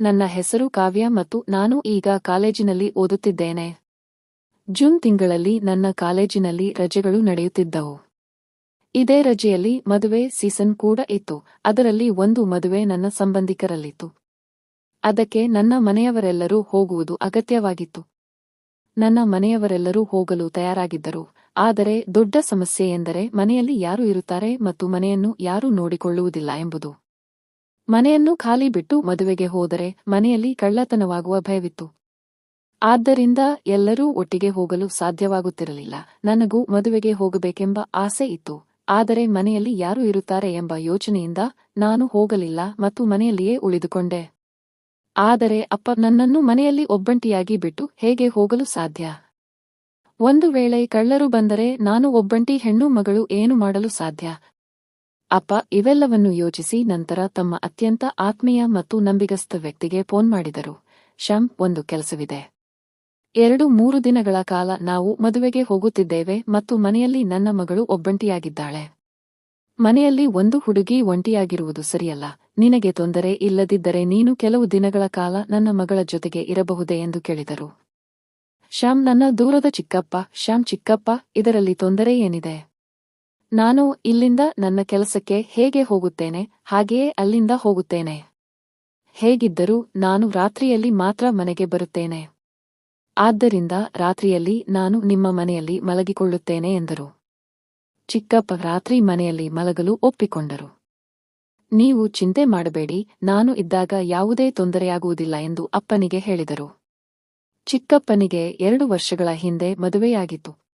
ನನ್ನ ಹೆಸರು ಕಾವ್ಯ ಮತ್ತು ನಾನು ಈಗ ಕಾಲೇಜಿನಲ್ಲಿ ಓದುತ್ತಿದ್ದೇನೆ. ಜೂನ್ ತಿಂಗಳಲ್ಲಿ ನನ್ನ ಕಾಲೇಜಿನಲ್ಲಿ ರಜೆಗಳು ನಡೆಯುತ್ತಿದ್ದವು. ಇದೇ ರಜೆಯಲ್ಲಿ ಮದುವೆ ಸೀಸನ್ ಕೂಡ ಇತ್ತು. ಅದರಲ್ಲಿ ಒಂದು ಮದುವೆ ನನ್ನ ಸಂಬಂಧಿಕರಲ್ಲಿತ್ತು. ಅದಕ್ಕೆ ನನ್ನ ಮನೆಯವರೆಲ್ಲರೂ ಹೋಗುವುದು ಅಗತ್ಯವಾಗಿತ್ತು. ನನ್ನ ಮನೆಯವರೆಲ್ಲರೂ ಹೋಗಲು ತಯಾರಾಗಿದ್ದರು. ಆದರೆ ದೊಡ್ಡ ಸಮಸ್ಯೆ ಎಂದರೆ ಮನೆಯಲ್ಲಿ ಯಾರು ಇರುತ್ತಾರೆ ಮತ್ತು ಮನೆಯನ್ನು ಯಾರೂ ನೋಡಿಕೊಳ್ಳುವುದಿಲ್ಲ ಎಂಬುದು. ಮನೆಯನ್ನು ಖಾಲಿ ಬಿಟ್ಟು ಮದುವೆಗೆ ಹೋದರೆ ಮನೆಯಲ್ಲಿ ಕಳ್ಳತನವಾಗುವ ಭಯವಿತ್ತು. ಆದ್ದರಿಂದ ಎಲ್ಲರೂ ಒಟ್ಟಿಗೆ ಹೋಗಲು ಸಾಧ್ಯವಾಗುತ್ತಿರಲಿಲ್ಲ. ನನಗೂ ಮದುವೆಗೆ ಹೋಗಬೇಕೆಂಬ ಆಸೆ ಇತ್ತು. ಆದರೆ ಮನೆಯಲ್ಲಿ ಯಾರು ಇರುತ್ತಾರೆ ಎಂಬ ಯೋಚನೆಯಿಂದ ನಾನು ಹೋಗಲಿಲ್ಲ ಮತ್ತು ಮನೆಯಲ್ಲಿಯೇ ಉಳಿದುಕೊಂಡೆ. ಆದರೆ ಅಪ್ಪ ನನ್ನನ್ನು ಮನೆಯಲ್ಲಿ ಒಬ್ಬಂಟಿಯಾಗಿ ಬಿಟ್ಟು ಹೇಗೆ ಹೋಗಲು ಸಾಧ್ಯ? ಒಂದು ವೇಳೆ ಕಳ್ಳರು ಬಂದರೆ ನಾನು ಒಬ್ಬಂಟಿ ಹೆಣ್ಣು ಮಗಳು ಏನು ಮಾಡಲು ಸಾಧ್ಯ? ಅಪ್ಪ, ಇವೆಲ್ಲವನ್ನು ಯೋಚಿಸಿ ನಂತರ ತಮ್ಮ ಅತ್ಯಂತ ಆತ್ಮೀಯ ಮತ್ತು ನಂಬಿಗಸ್ತ ವ್ಯಕ್ತಿಗೆ ಫೋನ್ ಮಾಡಿದರು. ಶಂ ಒಂದು ಕೆಲಸವಿದೆ. ಎರಡು, ಮೂರು ದಿನಗಳ ಕಾಲ ನಾವು ಮದುವೆಗೆ ಹೋಗುತ್ತಿದ್ದೇವೆ ಮತ್ತು ಮನೆಯಲ್ಲಿ ನನ್ನ ಮಗಳು ಒಬ್ಬಂಟಿಯಾಗಿದ್ದಾಳೆ. ಮನೆಯಲ್ಲಿ ಒಂದು ಹುಡುಗಿ ಒಂಟಿಯಾಗಿರುವುದು ಸರಿಯಲ್ಲ. ನಿನಗೆ ತೊಂದರೆ ಇಲ್ಲದಿದ್ದರೆ ನೀನು ಕೆಲವು ದಿನಗಳ ಕಾಲ ನನ್ನ ಮಗಳ ಜೊತೆಗೆ ಇರಬಹುದೇ ಎಂದು ಕೇಳಿದರು. ಶ್ಯಾಮ್, ನನ್ನ ದೂರದ ಚಿಕ್ಕಪ್ಪ, ಶ್ಯಾಮ್ ಚಿಕ್ಕಪ್ಪ, ಇದರಲ್ಲಿ ತೊಂದರೆ ಏನಿದೆ? ನಾನು ಇಲ್ಲಿಂದ ನನ್ನ ಕೆಲಸಕ್ಕೆ ಹೇಗೆ ಹೋಗುತ್ತೇನೆ? ಹಾಗೆಯೇ ಅಲ್ಲಿಂದ ಹೋಗುತ್ತೇನೆ. ಹೇಗಿದ್ದರೂ ನಾನು ರಾತ್ರಿಯಲ್ಲಿ ಮಾತ್ರ ಮನೆಗೆ ಬರುತ್ತೇನೆ. ಆದ್ದರಿಂದ ರಾತ್ರಿಯಲ್ಲಿ ನಾನು ನಿಮ್ಮ ಮನೆಯಲ್ಲಿ ಮಲಗಿಕೊಳ್ಳುತ್ತೇನೆ ಎಂದರು. ಚಿಕ್ಕಪ್ಪ ರಾತ್ರಿ ಮನೆಯಲ್ಲಿ ಮಲಗಲು ಒಪ್ಪಿಕೊಂಡರು. ನೀವು ಚಿಂತೆ ಮಾಡಬೇಡಿ, ನಾನು ಇದ್ದಾಗ ಯಾವುದೇ ತೊಂದರೆಯಾಗುವುದಿಲ್ಲ ಎಂದು ಅಪ್ಪನಿಗೆ ಹೇಳಿದರು. ಚಿಕ್ಕಪ್ಪನಿಗೆ ಎರಡು ವರ್ಷಗಳ ಹಿಂದೆ ಮದುವೆಯಾಗಿತ್ತು.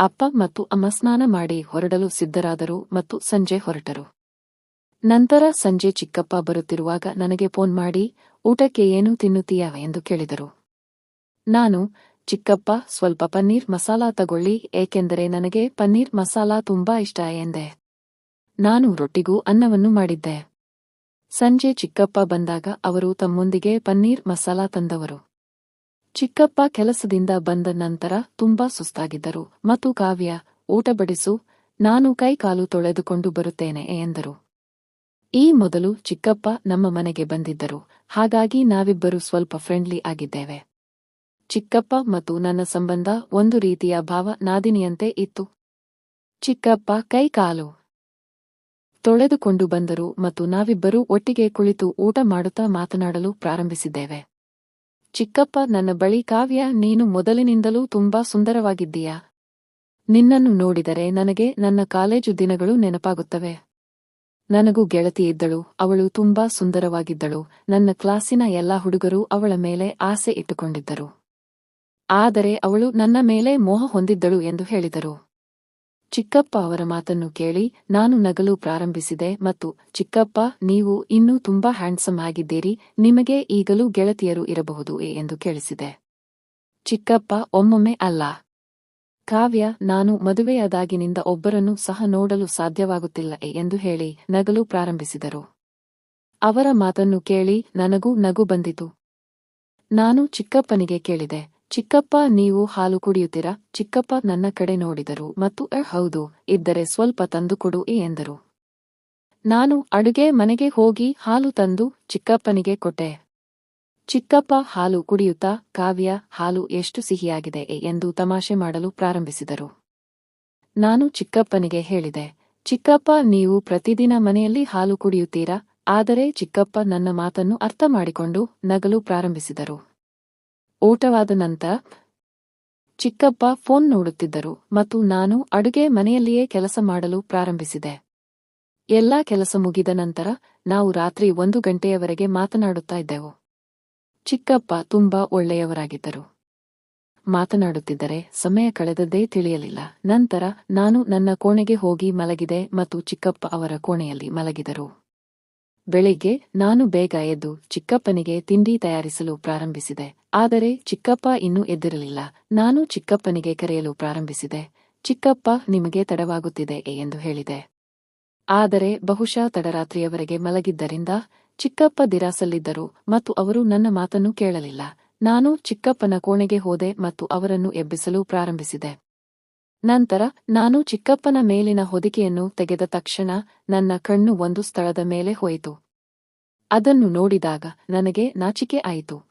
ಅಪ್ಪ ಮತ್ತು ಅಮ್ಮ ಸ್ನಾನ ಮಾಡಿ ಹೊರಡಲು ಸಿದ್ಧರಾದರು ಮತ್ತು ಸಂಜೆ ಹೊರಟರು. ನಂತರ ಸಂಜೆ ಚಿಕ್ಕಪ್ಪ ಬರುತ್ತಿರುವಾಗ ನನಗೆ ಫೋನ್ ಮಾಡಿ, ಊಟಕ್ಕೆ ಏನು ತಿನ್ನುತ್ತೀಯ ಎಂದು ಕೇಳಿದರು. ನಾನು, ಚಿಕ್ಕಪ್ಪ, ಸ್ವಲ್ಪ ಪನ್ನೀರ್ ಮಸಾಲಾ ತಗೊಳ್ಳಿ, ಏಕೆಂದರೆ ನನಗೆ ಪನ್ನೀರ್ ಮಸಾಲಾ ತುಂಬಾ ಇಷ್ಟ ಎಂದೆ. ನಾನು ರೊಟ್ಟಿಗೂ ಅನ್ನವನ್ನು ಮಾಡಿದ್ದೆ. ಸಂಜೆ ಚಿಕ್ಕಪ್ಪ ಬಂದಾಗ ಅವರು ತಮ್ಮೊಂದಿಗೆ ಪನ್ನೀರ್ ಮಸಾಲಾ ತಂದವರು. ಚಿಕ್ಕಪ್ಪ ಕೆಲಸದಿಂದ ಬಂದ ನಂತರ ತುಂಬಾ ಸುಸ್ತಾಗಿದ್ದರು. ಮತ್ತು ಕಾವ್ಯ, ಊಟ ಬಡಿಸು, ನಾನು ಕೈಕಾಲು ತೊಳೆದುಕೊಂಡು ಬರುತ್ತೇನೆ, ಎಂದರು. ಈ ಮೊದಲು ಚಿಕ್ಕಪ್ಪ ನಮ್ಮ ಮನೆಗೆ ಬಂದಿದ್ದರು. ಹಾಗಾಗಿ ನಾವಿಬ್ಬರು ಸ್ವಲ್ಪ ಫ್ರೆಂಡ್ಲಿ ಆಗಿದ್ದೇವೆ. ಚಿಕ್ಕಪ್ಪ ಮತ್ತು ನನ್ನ ಸಂಬಂಧ ಒಂದು ರೀತಿಯ ಭಾವ ನಾದಿನಿಯಂತೆ ಇತ್ತು. ಚಿಕ್ಕಪ್ಪ ಕೈಕಾಲು ತೊಳೆದುಕೊಂಡು ಬಂದರು ಮತ್ತು ನಾವಿಬ್ಬರೂ ಒಟ್ಟಿಗೆ ಕುಳಿತು ಊಟ ಮಾಡುತ್ತಾ ಮಾತನಾಡಲು ಪ್ರಾರಂಭಿಸಿದ್ದೇವೆ. ಚಿಕ್ಕಪ್ಪ, ನನ್ನ ಬಳಿ ಕಾವ್ಯ, ನೀನು ಮೊದಲಿನಿಂದಲೂ ತುಂಬಾ ಸುಂದರವಾಗಿದ್ದೀಯಾ? ನಿನ್ನನ್ನು ನೋಡಿದರೆ ನನಗೆ ನನ್ನ ಕಾಲೇಜು ದಿನಗಳು ನೆನಪಾಗುತ್ತವೆ. ನನಗೂ ಗೆಳತಿ ಇದ್ದಳು, ಅವಳು ತುಂಬಾ ಸುಂದರವಾಗಿದ್ದಳು. ನನ್ನ ಕ್ಲಾಸಿನ ಎಲ್ಲಾ ಹುಡುಗರು ಅವಳ ಮೇಲೆ ಆಸೆ ಇಟ್ಟುಕೊಂಡಿದ್ದರು. ಆದರೆ ಅವಳು ನನ್ನ ಮೇಲೆ ಮೋಹ ಹೊಂದಿದ್ದಳು ಎಂದು ಹೇಳಿದರು. ಚಿಕ್ಕಪ್ಪ ಅವರ ಮಾತನ್ನು ಕೇಳಿ, ನಾನು ನಗಲು ಪ್ರಾರಂಭಿಸಿದೆ ಮತ್ತು ಚಿಕ್ಕಪ್ಪ, ನೀವು ಇನ್ನೂ ತುಂಬಾ ಹ್ಯಾಂಡ್ಸಮ್ ಆಗಿದ್ದೀರಿ, ನಿಮಗೆ ಈಗಲೂ ಗೆಳತಿಯರು ಇರಬಹುದು ಎಂದು ಕೇಳಿಸಿದೆ. ಚಿಕ್ಕಪ್ಪ, ಒಮ್ಮೊಮ್ಮೆ ಅಲ್ಲ. ಕಾವ್ಯ, ನಾನು ಮದುವೆಯಾದಾಗಿನಿಂದ ಒಬ್ಬರನ್ನು ಸಹ ನೋಡಲು ಸಾಧ್ಯವಾಗುತ್ತಿಲ್ಲ ಎಂದು ಹೇಳಿ ನಗಲು ಪ್ರಾರಂಭಿಸಿದರು. ಅವರ ಮಾತನ್ನು ಕೇಳಿ ನನಗೂ ನಗು ಬಂದಿತು. ನಾನು ಚಿಕ್ಕಪ್ಪನಿಗೆ ಕೇಳಿದೆ ಚಿಕ್ಕಪ್ಪ, ನೀವು ಹಾಲು ಕುಡಿಯುತ್ತೀರಾ? ಚಿಕ್ಕಪ್ಪ ನನ್ನ ಕಡೆ ನೋಡಿದರು ಮತ್ತು ಅ ಹೌದು, ಇದ್ದರೆ ಸ್ವಲ್ಪ ತಂದುಕೊಡು ಎಂದರು. ನಾನು, ಅಡುಗೆ ಮನೆಗೆ ಹೋಗಿ ಹಾಲು ತಂದು ಚಿಕ್ಕಪ್ಪನಿಗೆ ಕೊಟ್ಟೆ. ಚಿಕ್ಕಪ್ಪ ಹಾಲು ಕುಡಿಯುತ್ತಾ? ಕಾವ್ಯ, ಹಾಲು ಎಷ್ಟು ಸಿಹಿಯಾಗಿದೆ ಎಂದು ತಮಾಷೆ ಮಾಡಲು ಪ್ರಾರಂಭಿಸಿದರು. ನಾನು ಚಿಕ್ಕಪ್ಪನಿಗೆ ಹೇಳಿದೆ, ಚಿಕ್ಕಪ್ಪ, ನೀವು ಪ್ರತಿದಿನ ಮನೆಯಲ್ಲಿ ಹಾಲು ಕುಡಿಯುತ್ತೀರಾ? ಆದರೆ ಚಿಕ್ಕಪ್ಪ ನನ್ನ ಮಾತನ್ನು ಅರ್ಥ ಮಾಡಿಕೊಂಡು ನಗಲು ಪ್ರಾರಂಭಿಸಿದರು. ಊಟವಾದ ನಂತರ ಚಿಕ್ಕಪ್ಪ ಫೋನ್ ನೋಡುತ್ತಿದ್ದರು ಮತ್ತು ನಾನು ಅಡುಗೆ ಮನೆಯಲ್ಲಿಯೇ ಕೆಲಸ ಮಾಡಲು ಪ್ರಾರಂಭಿಸಿದೆ. ಎಲ್ಲಾ ಕೆಲಸ ಮುಗಿದ ನಂತರ ನಾವು ರಾತ್ರಿ ಒಂದು ಗಂಟೆಯವರೆಗೆ ಮಾತನಾಡುತ್ತಾ ಇದ್ದೆವು. ಚಿಕ್ಕಪ್ಪ ತುಂಬಾ ಒಳ್ಳೆಯವರಾಗಿದ್ದರು. ಮಾತನಾಡುತ್ತಿದ್ದರೆ ಸಮಯ ಕಳೆದದ್ದೇ ತಿಳಿಯಲಿಲ್ಲ. ನಂತರ ನಾನು ನನ್ನ ಕೋಣೆಗೆ ಹೋಗಿ ಮಲಗಿದೆ ಮತ್ತು ಚಿಕ್ಕಪ್ಪ ಅವರ ಕೋಣೆಯಲ್ಲಿ ಮಲಗಿದರು. ಬೆಳಿಗ್ಗೆ ನಾನು ಬೇಗ ಎದ್ದು ಚಿಕ್ಕಪ್ಪನಿಗೆ ತಿಂಡಿ ತಯಾರಿಸಲು ಪ್ರಾರಂಭಿಸಿದೆ. ಆದರೆ ಚಿಕ್ಕಪ್ಪ ಇನ್ನೂ ಎದ್ದಿರಲಿಲ್ಲ. ನಾನು ಚಿಕ್ಕಪ್ಪನಿಗೆ ಕರೆಯಲು ಪ್ರಾರಂಭಿಸಿದೆ. ಚಿಕ್ಕಪ್ಪ ನಿಮಗೆ ತಡವಾಗುತ್ತಿದೆ ಎಂದು ಹೇಳಿದೆ. ಆದರೆ ಬಹುಶಃ ತಡರಾತ್ರಿಯವರೆಗೆ ಮಲಗಿದ್ದರಿಂದ ಚಿಕ್ಕಪ್ಪ ದಿರಾಸಲ್ಲಿದ್ದರು ಮತ್ತು ಅವರು ನನ್ನ ಮಾತನ್ನು ಕೇಳಲಿಲ್ಲ. ನಾನು ಚಿಕ್ಕಪ್ಪನ ಕೋಣೆಗೆ ಹೋದೆ ಮತ್ತು ಅವರನ್ನು ಎಬ್ಬಿಸಲು ಪ್ರಾರಂಭಿಸಿದೆ. ನಂತರ ನಾನು ಚಿಕ್ಕಪ್ಪನ ಮೇಲಿನ ಹೊದಿಕೆಯನ್ನು ತೆಗೆದ ತಕ್ಷಣ ನನ್ನ ಕಣ್ಣು ಒಂದು ಸ್ಥಳದ ಮೇಲೆ ಹೋಯಿತು. ಅದನ್ನು ನೋಡಿದಾಗ ನನಗೆ ನಾಚಿಕೆ ಆಯಿತು.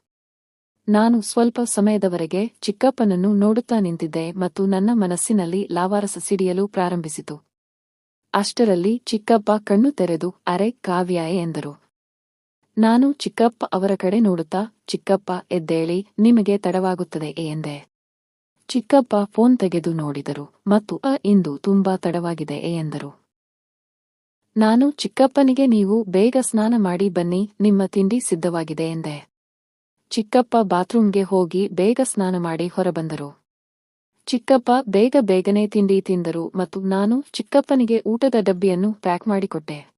ನಾನು ಸ್ವಲ್ಪ ಸಮಯದವರೆಗೆ ಚಿಕ್ಕಪ್ಪನನ್ನು ನೋಡುತ್ತಾ ನಿಂತಿದ್ದೆ ಮತ್ತು ನನ್ನ ಮನಸ್ಸಿನಲ್ಲಿ ಲಾವಾರಸ ಸಿಡಿಯಲು ಪ್ರಾರಂಭಿಸಿತು. ಅಷ್ಟರಲ್ಲಿ ಚಿಕ್ಕಪ್ಪ ಕಣ್ಣು ತೆರೆದು, ಅರೆ ಕಾವ್ಯಾಯೆ ಎಂದರು. ನಾನು ಚಿಕ್ಕಪ್ಪ ಅವರ ಕಡೆ ನೋಡುತ್ತಾ, ಚಿಕ್ಕಪ್ಪ, ಎದ್ದೇಳಿ, ನಿಮಗೆ ತಡವಾಗುತ್ತದೆ, ಎಂದೆ. ಚಿಕ್ಕಪ್ಪ ಫೋನ್ ತೆಗೆದು ನೋಡಿದರು ಮತ್ತು, ಅ, ಇಂದು ತುಂಬಾ ತಡವಾಗಿದೆ ಎಂದರು. ನಾನು ಚಿಕ್ಕಪ್ಪನಿಗೆ ನೀವು ಬೇಗ ಸ್ನಾನ ಮಾಡಿ ಬನ್ನಿ, ನಿಮ್ಮ ತಿಂಡಿ ಸಿದ್ಧವಾಗಿದೆ ಎಂದೆ. ಚಿಕ್ಕಪ್ಪ ಬಾತ್ರೂಮ್ಗೆ ಹೋಗಿ ಬೇಗ ಸ್ನಾನ ಮಾಡಿ ಹೊರಬಂದರು. ಚಿಕ್ಕಪ್ಪ ಬೇಗ ಬೇಗನೆ ತಿಂಡಿ ತಿಂದರು ಮತ್ತು ನಾನು ಚಿಕ್ಕಪ್ಪನಿಗೆ ಊಟದ ಡಬ್ಬಿಯನ್ನು ಪ್ಯಾಕ್ ಮಾಡಿಕೊಟ್ಟೆ.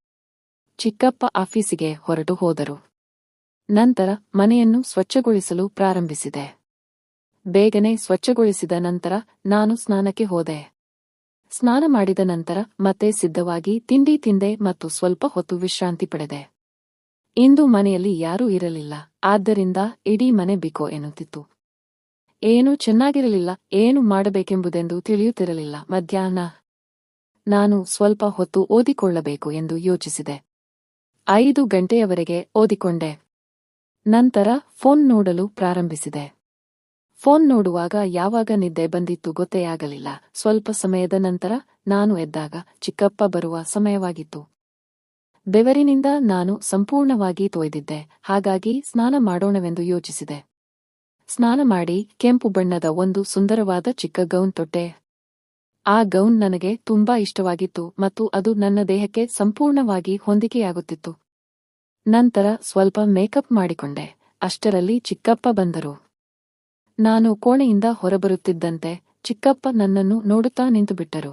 ಚಿಕ್ಕಪ್ಪ ಆಫೀಸಿಗೆ ಹೊರಟು ಹೋದರು. ನಂತರ ಮನೆಯನ್ನು ಸ್ವಚ್ಛಗೊಳಿಸಲು ಪ್ರಾರಂಭಿಸಿದೆ. ಬೇಗನೆ ಸ್ವಚ್ಛಗೊಳಿಸಿದ ನಂತರ ನಾನು ಸ್ನಾನಕ್ಕೆ ಹೋದೆ. ಸ್ನಾನ ಮಾಡಿದ ನಂತರ ಮತ್ತೆ ಸಿದ್ಧವಾಗಿ ತಿಂಡಿ ತಿಂದೆ ಮತ್ತು ಸ್ವಲ್ಪ ಹೊತ್ತು ವಿಶ್ರಾಂತಿ ಪಡೆದೆ. ಇಂದು ಮನೆಯಲ್ಲಿ ಯಾರೂ ಇರಲಿಲ್ಲ, ಆದ್ದರಿಂದ ಇಡೀ ಮನೆ ಬಿಕೋ ಎನ್ನುತ್ತಿತ್ತು. ಏನೂ ಚೆನ್ನಾಗಿರಲಿಲ್ಲ, ಏನು ಮಾಡಬೇಕೆಂಬುದೆಂದು ತಿಳಿಯುತ್ತಿರಲಿಲ್ಲ. ಮಧ್ಯಾಹ್ನ ನಾನು ಸ್ವಲ್ಪ ಹೊತ್ತು ಓದಿಕೊಳ್ಳಬೇಕು ಎಂದು ಯೋಚಿಸಿದೆ. ಐದು ಗಂಟೆಯವರೆಗೆ ಓದಿಕೊಂಡೆ. ನಂತರ ಫೋನ್ ನೋಡಲು ಪ್ರಾರಂಭಿಸಿದೆ. ಫೋನ್ ನೋಡುವಾಗ ಯಾವಾಗ ನಿದ್ದೆ ಬಂದಿತ್ತು ಗೊತ್ತೇ ಆಗಲಿಲ್ಲ. ಸ್ವಲ್ಪ ಸಮಯದ ನಂತರ ನಾನು ಎದ್ದಾಗ ಚಿಕ್ಕಪ್ಪ ಬರುವ ಸಮಯವಾಗಿತ್ತು. ಬೆವರಿನಿಂದ ನಾನು ಸಂಪೂರ್ಣವಾಗಿ ತೊಯ್ದಿದ್ದೆ. ಹಾಗಾಗಿ ಸ್ನಾನ ಮಾಡೋಣವೆಂದು ಯೋಚಿಸಿದೆ. ಸ್ನಾನ ಮಾಡಿ ಕೆಂಪು ಬಣ್ಣದ ಒಂದು ಸುಂದರವಾದ ಚಿಕ್ಕ ಗೌನ್ ತೊಟ್ಟೆ. ಆ ಗೌನ್ ನನಗೆ ತುಂಬಾ ಇಷ್ಟವಾಗಿತ್ತು ಮತ್ತು ಅದು ನನ್ನ ದೇಹಕ್ಕೆ ಸಂಪೂರ್ಣವಾಗಿ ಹೊಂದಿಕೆಯಾಗುತ್ತಿತ್ತು. ನಂತರ ಸ್ವಲ್ಪ ಮೇಕಪ್ ಮಾಡಿಕೊಂಡೆ. ಅಷ್ಟರಲ್ಲಿ ಚಿಕ್ಕಪ್ಪ ಬಂದರು. ನಾನು ಕೋಣೆಯಿಂದ ಹೊರಬರುತ್ತಿದ್ದಂತೆ ಚಿಕ್ಕಪ್ಪ ನನ್ನನ್ನು ನೋಡುತ್ತಾ ನಿಂತುಬಿಟ್ಟರು.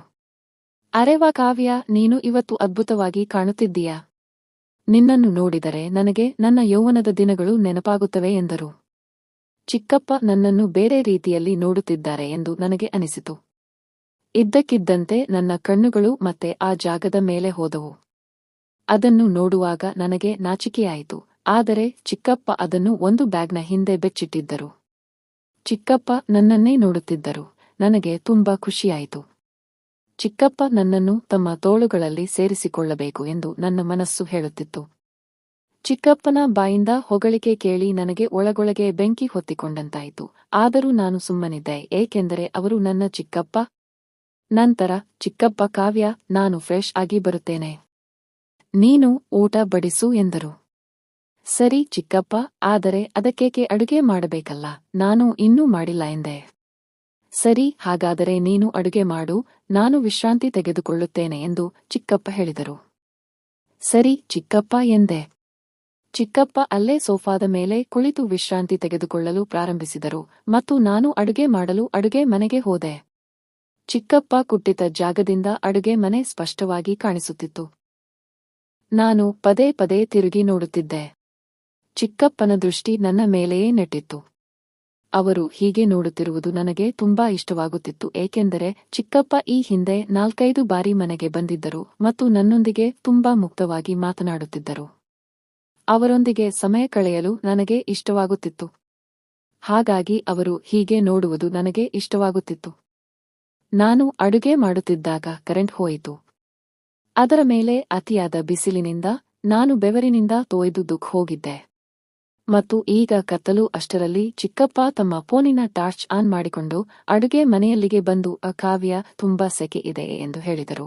ಅರೆವಾ ಕಾವ್ಯ, ನೀನು ಇವತ್ತು ಅದ್ಭುತವಾಗಿ ಕಾಣುತ್ತಿದ್ದೀಯಾ? ನಿನ್ನನ್ನು ನೋಡಿದರೆ ನನಗೆ ನನ್ನ ಯೌವನದ ದಿನಗಳು ನೆನಪಾಗುತ್ತವೆ ಎಂದರು. ಚಿಕ್ಕಪ್ಪ ನನ್ನನ್ನು ಬೇರೆ ರೀತಿಯಲ್ಲಿ ನೋಡುತ್ತಿದ್ದಾರೆ ಎಂದು ನನಗೆ ಅನಿಸಿತು. ಇದ್ದಕ್ಕಿದ್ದಂತೆ ನನ್ನ ಕಣ್ಣುಗಳು ಮತ್ತೆ ಆ ಜಾಗದ ಮೇಲೆ ಹೋದವು. ಅದನ್ನು ನೋಡುವಾಗ ನನಗೆ ನಾಚಿಕೆಯಾಯಿತು, ಆದರೆ ಚಿಕ್ಕಪ್ಪ ಅದನ್ನು ಒಂದು ಬ್ಯಾಗ್ನ ಹಿಂದೆ ಬೆಚ್ಚಿಟ್ಟಿದ್ದರು. ಚಿಕ್ಕಪ್ಪ ನನ್ನನ್ನೇ ನೋಡುತ್ತಿದ್ದರು. ನನಗೆ ತುಂಬಾ ಖುಷಿಯಾಯಿತು. ಚಿಕ್ಕಪ್ಪ ನನ್ನನ್ನು ತಮ್ಮ ತೋಳುಗಳಲ್ಲಿ ಸೇರಿಸಿಕೊಳ್ಳಬೇಕು ಎಂದು ನನ್ನ ಮನಸ್ಸು ಹೇಳುತ್ತಿತ್ತು. ಚಿಕ್ಕಪ್ಪನ ಬಾಯಿಂದ ಹೊಗಳಿಕೆ ಕೇಳಿ ನನಗೆ ಒಳಗೊಳಗೆ ಬೆಂಕಿ ಹೊತ್ತಿಕೊಂಡಂತಾಯಿತು. ಆದರೂ ನಾನು ಸುಮ್ಮನಿದ್ದೆ, ಏಕೆಂದರೆ ಅವರು ನನ್ನ ಚಿಕ್ಕಪ್ಪ. ನಂತರ, ಚಿಕ್ಕಪ್ಪ ಕಾವ್ಯ, ನಾನು ಫ್ರೆಶ್ ಆಗಿ ಬರುತ್ತೇನೆ. ನೀನು ಊಟ ಬಡಿಸು ಎಂದರು. ಸರಿ ಚಿಕ್ಕಪ್ಪ, ಆದರೆ ಅದಕ್ಕೇಕೆ ಅಡುಗೆ ಮಾಡಬೇಕಲ್ಲ? ನಾನು ಇನ್ನೂ ಮಾಡಿಲ್ಲ ಎಂದೆ. ಸರಿ, ಹಾಗಾದರೆ ನೀನು ಅಡುಗೆ ಮಾಡು, ನಾನು ವಿಶ್ರಾಂತಿ ತೆಗೆದುಕೊಳ್ಳುತ್ತೇನೆ ಎಂದು ಚಿಕ್ಕಪ್ಪ ಹೇಳಿದರು. ಸರಿ ಚಿಕ್ಕಪ್ಪ ಎಂದೆ. ಚಿಕ್ಕಪ್ಪ ಅಲ್ಲೇ ಸೋಫಾದ ಮೇಲೆ ಕುಳಿತು ವಿಶ್ರಾಂತಿ ತೆಗೆದುಕೊಳ್ಳಲು ಪ್ರಾರಂಭಿಸಿದರು, ಮತ್ತು ನಾನು ಅಡುಗೆ ಮಾಡಲು ಅಡುಗೆ ಮನೆಗೆ ಹೋದೆ. ಚಿಕ್ಕಪ್ಪ ಕುಟ್ಟಿತ ಜಾಗದಿಂದ ಅಡುಗೆ ಮನೆ ಸ್ಪಷ್ಟವಾಗಿ ಕಾಣಿಸುತ್ತಿತ್ತು. ನಾನು ಪದೇ ಪದೇ ತಿರುಗಿ ನೋಡುತ್ತಿದ್ದೆ. ಚಿಕ್ಕಪ್ಪನ ದೃಷ್ಟಿ ನನ್ನ ಮೇಲೆಯೇ ನೆಟ್ಟಿತ್ತು. ಅವರು ಹೀಗೆ ನೋಡುತ್ತಿರುವುದು ನನಗೆ ತುಂಬಾ ಇಷ್ಟವಾಗುತ್ತಿತ್ತು, ಏಕೆಂದರೆ ಚಿಕ್ಕಪ್ಪ ಈ ಹಿಂದೆ ನಾಲ್ಕೈದು ಬಾರಿ ಮನೆಗೆ ಬಂದಿದ್ದರು ಮತ್ತು ನನ್ನೊಂದಿಗೆ ತುಂಬಾ ಮುಕ್ತವಾಗಿ ಮಾತನಾಡುತ್ತಿದ್ದರು. ಅವರೊಂದಿಗೆ ಸಮಯ ಕಳೆಯಲು ನನಗೆ ಇಷ್ಟವಾಗುತ್ತಿತ್ತು. ಹಾಗಾಗಿ ಅವರು ಹೀಗೆ ನೋಡುವುದು ನನಗೆ ಇಷ್ಟವಾಗುತ್ತಿತ್ತು. ನಾನು ಅಡುಗೆ ಮಾಡುತ್ತಿದ್ದಾಗ ಕರೆಂಟ್ ಹೋಯಿತು. ಅದರ ಮೇಲೆ ಅತಿಯಾದ ಬಿಸಿಲಿನಿಂದ ನಾನು ಬೆವರಿನಿಂದ ತೋಯ್ದು ದುಃಖ ಹೋಗಿದ್ದೆ. ಮತ್ತು ಈಗ ಕತ್ತಲು ಅಷ್ಟರಲ್ಲಿ ಚಿಕ್ಕಪ್ಪ ತಮ್ಮ ಫೋನಿನ ಟಾರ್ಚ್ ಆನ್ ಮಾಡಿಕೊಂಡು ಅಡುಗೆ ಮನೆಯಲ್ಲಿಗೆ ಬಂದು ಆ ಕಾವ್ಯ, ತುಂಬಾ ಸೆಕೆ ಇದೆ ಎಂದು ಹೇಳಿದರು.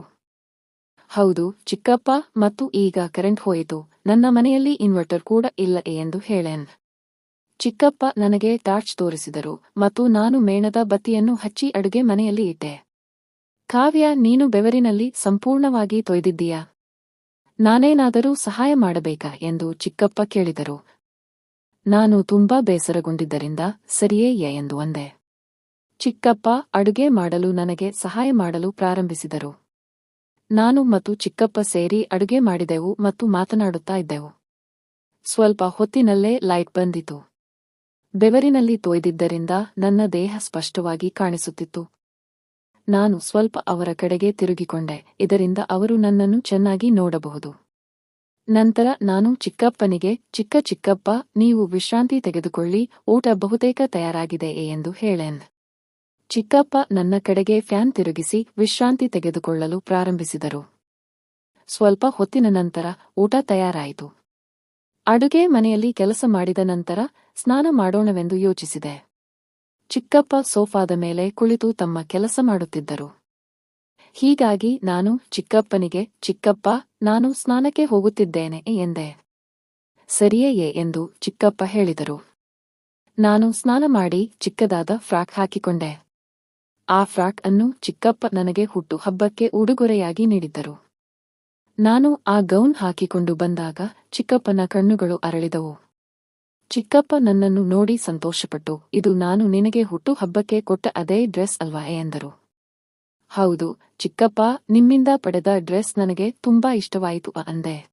ಹೌದು, ಚಿಕ್ಕಪ್ಪ, ಮತ್ತು ಈಗ ಕರೆಂಟ್ ಹೋಯಿತು. ನನ್ನ ಮನೆಯಲ್ಲಿ ಇನ್ವರ್ಟರ್ ಕೂಡ ಇಲ್ಲ ಎಂದು ಹೇಳೆನ್. ಚಿಕ್ಕಪ್ಪ ನನಗೆ ಟಾರ್ಚ್ ತೋರಿಸಿದರು ಮತ್ತು ನಾನು ಮೇಣದ ಬತ್ತಿಯನ್ನು ಹಚ್ಚಿ ಅಡುಗೆ ಮನೆಯಲ್ಲಿ ಇಟ್ಟೆ. ಕಾವ್ಯ, ನೀನು ಬೆವರಿನಲ್ಲಿ ಸಂಪೂರ್ಣವಾಗಿ ತೊಯ್ದಿದ್ದೀಯಾ? ನಾನೇನಾದರೂ ಸಹಾಯ ಮಾಡಬೇಕಾ? ಎಂದು ಚಿಕ್ಕಪ್ಪ ಕೇಳಿದರು. ನಾನು ತುಂಬಾ ಬೇಸರಗೊಂಡಿದ್ದರಿಂದ ಸರಿಯೇ ಎಂದು ಅಂದೆ. ಚಿಕ್ಕಪ್ಪ ಅಡುಗೆ ಮಾಡಲು ನನಗೆ ಸಹಾಯ ಮಾಡಲು ಪ್ರಾರಂಭಿಸಿದರು. ನಾನು ಮತ್ತು ಚಿಕ್ಕಪ್ಪ ಸೇರಿ ಅಡುಗೆ ಮಾಡಿದೆವು ಮತ್ತು ಮಾತನಾಡುತ್ತಾ ಇದ್ದೆವು. ಸ್ವಲ್ಪ ಹೊತ್ತಿನಲ್ಲೇ ಲೈಟ್ ಬಂದಿತು. ಬೆವರಿನಲ್ಲಿ ತೊಯ್ದಿದ್ದರಿಂದ ನನ್ನ ದೇಹ ಸ್ಪಷ್ಟವಾಗಿ ಕಾಣಿಸುತ್ತಿತ್ತು. ನಾನು ಸ್ವಲ್ಪ ಅವರ ಕಡೆಗೆ ತಿರುಗಿಕೊಂಡೆ, ಇದರಿಂದ ಅವರು ನನ್ನನ್ನು ಚೆನ್ನಾಗಿ ನೋಡಬಹುದು. ನಂತರ ನಾನು ಚಿಕ್ಕಪ್ಪನಿಗೆ, ಚಿಕ್ಕ ಚಿಕ್ಕಪ್ಪ, ನೀವು ವಿಶ್ರಾಂತಿ ತೆಗೆದುಕೊಳ್ಳಿ, ಊಟ ಬಹುತೇಕ ತಯಾರಾಗಿದೆ ಎಂದು ಹೇಳೆನ್. ಚಿಕ್ಕಪ್ಪ ನನ್ನ ಕಡೆಗೆ ಫ್ಯಾನ್ ತಿರುಗಿಸಿ ವಿಶ್ರಾಂತಿ ತೆಗೆದುಕೊಳ್ಳಲು ಪ್ರಾರಂಭಿಸಿದರು. ಸ್ವಲ್ಪ ಹೊತ್ತಿನ ನಂತರ ಊಟ ತಯಾರಾಯಿತು. ಅಡುಗೆ ಮನೆಯಲ್ಲಿ ಕೆಲಸ ಮಾಡಿದ ನಂತರ ಸ್ನಾನ ಮಾಡೋಣವೆಂದು ಯೋಚಿಸಿದೆ. ಚಿಕ್ಕಪ್ಪ ಸೋಫಾದ ಮೇಲೆ ಕುಳಿತು ತಮ್ಮ ಕೆಲಸ ಮಾಡುತ್ತಿದ್ದರು. ಹೀಗಾಗಿ ನಾನು ಚಿಕ್ಕಪ್ಪನಿಗೆ, ಚಿಕ್ಕಪ್ಪ, ನಾನು ಸ್ನಾನಕ್ಕೆ ಹೋಗುತ್ತಿದ್ದೇನೆ ಎಂದೆ. ಸರಿಯೇ ಎಂದು ಚಿಕ್ಕಪ್ಪ ಹೇಳಿದರು. ನಾನು ಸ್ನಾನ ಮಾಡಿ ಚಿಕ್ಕದಾದ ಫ್ರಾಕ್ ಹಾಕಿಕೊಂಡೆ. ಆ ಫ್ರಾಕ್ ಅನ್ನು ಚಿಕ್ಕಪ್ಪ ನನಗೆ ಹುಟ್ಟು ಹಬ್ಬಕ್ಕೆ ಉಡುಗೊರೆಯಾಗಿ ನೀಡಿದ್ದರು. ನಾನು ಆ ಗೌನ್ ಹಾಕಿಕೊಂಡು ಬಂದಾಗ ಚಿಕ್ಕಪ್ಪನ ಕಣ್ಣುಗಳು ಅರಳಿದವು. ಚಿಕ್ಕಪ್ಪ ನನ್ನನ್ನು ನೋಡಿ ಸಂತೋಷಪಟ್ಟು, ಇದು ನಾನು ನಿನಗೆ ಹುಟ್ಟು ಹಬ್ಬಕ್ಕೆ ಕೊಟ್ಟ ಅದೇ ಡ್ರೆಸ್ ಅಲ್ವಾ ಎಂದರು. ಹೌದು, ಚಿಕ್ಕಪ್ಪ ನಿಮ್ಮಿಂದ ಪಡೆದ ಡ್ರೆಸ್ ನನಗೆ ತುಂಬಾ ಇಷ್ಟವಾಯಿತು ಅಂದೆ.